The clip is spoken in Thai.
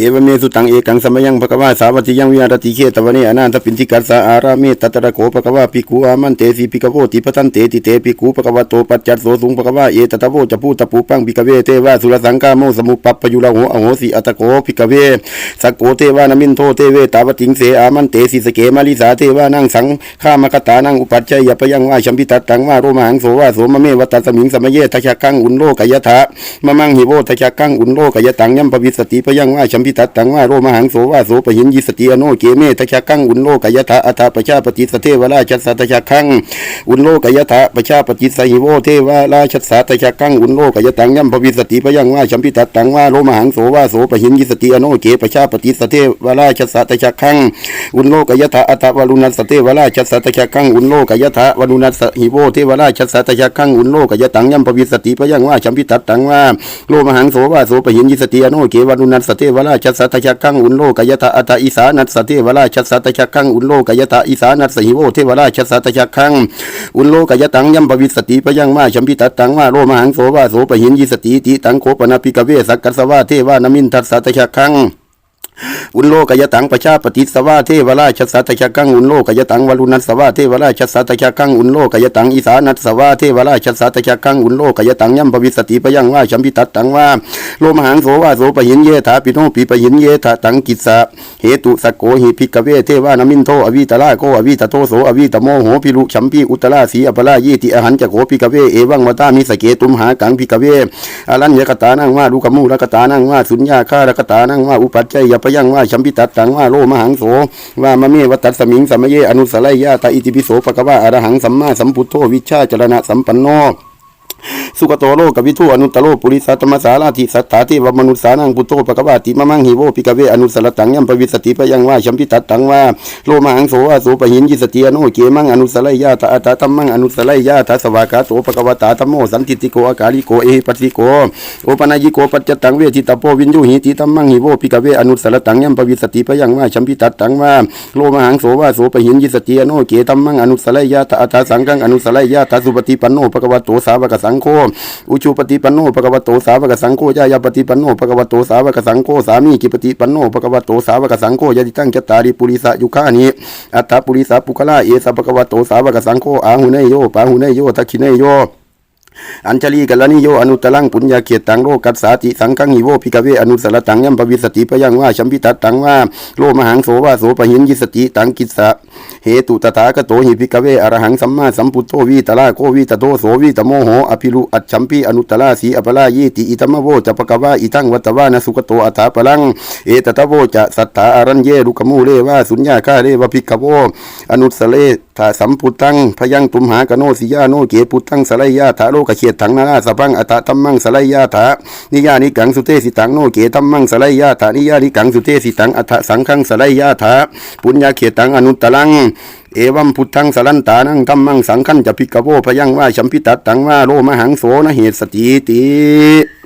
เอวเมสุตังเอกังสมยังภควาสาวัติยังวิหารติเขตวเนอนันตปินทิกัสสะอารามิตัตระโกภควาภิกขุอามันเตสีภิกโวติปทันเตติเตภิกขุภควาโตปัจจัตโสสุงภควาเอตตะโวจะพูตะปูปังภิกเวเทวาสุรสังกาโมสมุปปัปยุระโหอโหสิอัตโกภิกเวสักโกเทวานมินโทเทเวตาวติงเสอามันเตสิสเกมาลิสาเทวานังสังข้ามกตานังอุปัจจัยปยังว่าชัมพิตัตตังว่าโรมหังโสว่าโสมเมวัตตสมิงสมเยทัชกังอุนโลกยถามะมังหิโวทัชกังอุนโลกยตังยัมปวิสติพยังว่าชัมพิตัตตังว่าโรมหังโสว่าโสปหินยิสติอโนเกเมทัชกังอุนโลกยถาอัฏฐปชาปฏิสเทวราชสัตชะกังอุนโลกยถาปชาปฏิสหิโวเทวราชสัตชะกังอุนโลกยตังยัมปวิสติพยังว่าชัมพิตัตตังว่าโรมหังโสว่าโสปหินยิสติอโนเกปชาปฏิสเทวราชสัตชะกังอุนโลกยถาอัฏฐวรุณสเทวราชสัตชะกังอุนโลกยถาวรุณสหิโวเทวราชสัตชะกังอุนโลกยตังยัมปวิสติพยังว่าชัมพิตัตตังว่าโลมหังโสว่าโสปหินยิสติอโนเกวรุณสเทวราชัสัตชกังอุนโลกยตาอัตอิสานัสเทวราชัสัตชกังอุนโลกยตาอิสานัสสหิโวเทวราชัสัตชกังอุนโลกยตังยัมปวิสติพยังว่าชัมพิตตังว่าโลมหังโสวาโสปหินยิสติติตังโคปนาปิกเวสักกัสวาเทวานมินทัสสัตชกัง อุนโลกยตังปชาปฏิสวาเทวราชสัตชกังอุนโลกยตังวรุณัสสวาเทวราชสัตชกังอุนโลกยตังอีสานัสสวาเทวราชสัตชกังอุนโลกยตังยัมปวิสติปยังว่าชัมพิตัตตังว่าโลมหังโสวาโสปหินเยถาปิโนปิปหินเยถาตังกิสสะเหตุสกโกหิพิกเวเทวานามินโทอวิตลาโกอวิตโตโสอวิตโมโหพิรุชัมพีอุตลาสีอปลายีติอหันจโกพิกเวเอวังวตามิสเกตุมหากังพิกเวอรัญญกตานังว่าลูกมูลกตานังว่าสุญญาคารกตานังว่าอุปัจจัยยปยังว่าชัมพิตัตตังว่าโลมหังโสว่ามะเมวัตัสมิงสัมเยอนุสไลยาตาอิติปิโสปะกวาอรหังสัมมาสัมพุทโธวิชชาจรณะสัมปันโน สุกโตโลกวิทูอนุตโลปุริสัตมสาราธิสัตถาเทวมนุษสานังพุโธปะกวาติมะมังหิโวปิกเวอนุสรตังยัมปวิสติปยังว่าชัมพิตัตตังว่าโลมังโสวาโสปหินยิสติอโนเกมังอนุสไลยาตาอัตตัมมังอนุสไลยาตาสวากาโตปะกวตาธรรมโมสันติติโกอากาลิโกเอหิปัสสิโกโอปนายิโกปัจจตังเวทิตาโปวินยุหิติตัมมังหิโวปิกเวอนุสรตังยัมปวิสติปยังว่าชัมพิตัตตังว่าโลมังโสวาโสปหินยิสติอโนเกตัมมังอนุสไลยาตาตาสังฆังอนุสไลยาตาสุปฏิปันโนปะกวโตสาวกสังโฆอุชุปฏิปันโนภะกวโตสาวกสังโฆยายาปฏิปันโนภะกวโตสาวกสังโฆสามีกิปฏิปันโนภะกวโตสาวกสังโฆยติตั้งจตตาริปุริสะยุคานิอัตตาปุริสะปุคละเอสะภะกวโตสาวกสังโฆอาหุเนยโยปาหุเนยโยทักขิเนยโย อัญชลีกัลนิโยอนุตลังปุญญาเกียรตังโลกัสสาติสังฆังหิโวพิกเวอนุสรตังยัมปวิสติปยังว่าชัมพิตัตังว่าโลมหังโสวาโสปหินยิสติตังกิสสะเหตุตถาคโตหิพิกเวอรหังสัมมาสัมพุทโธวิตลาโกวิตโตโสวิตโมโหอภิรุอัจฉัมปีอนุตลาสีอปลายีติอิตมโวจะปะกวาอิทังวัตวานสุกโตอัฐาปลังเอตตะโวจะสัทธาอรัญเยรุกมูเลวาสุญญาคาเรวพิกโวอนุสเลถาสัมพุตังพยังตุมหากโนสิยาโนเกพุตังสลายาถาโลกเขียดถังนานาสพังอัตตัมมังสลายยาถานิยานิกังสุเตสิตังโนเกตัมมังสลายยาถานิยานิกังสุเตสิตังอัตสังฆังสลายยาถาปุญญาเขียตังอนุตตลังเอวัมพุทธังสลันตานังธรรมังสังขันจะพิกโวพยังว่าชัมพิตัดตังว่าโลมหังโสนะเหตุสติติ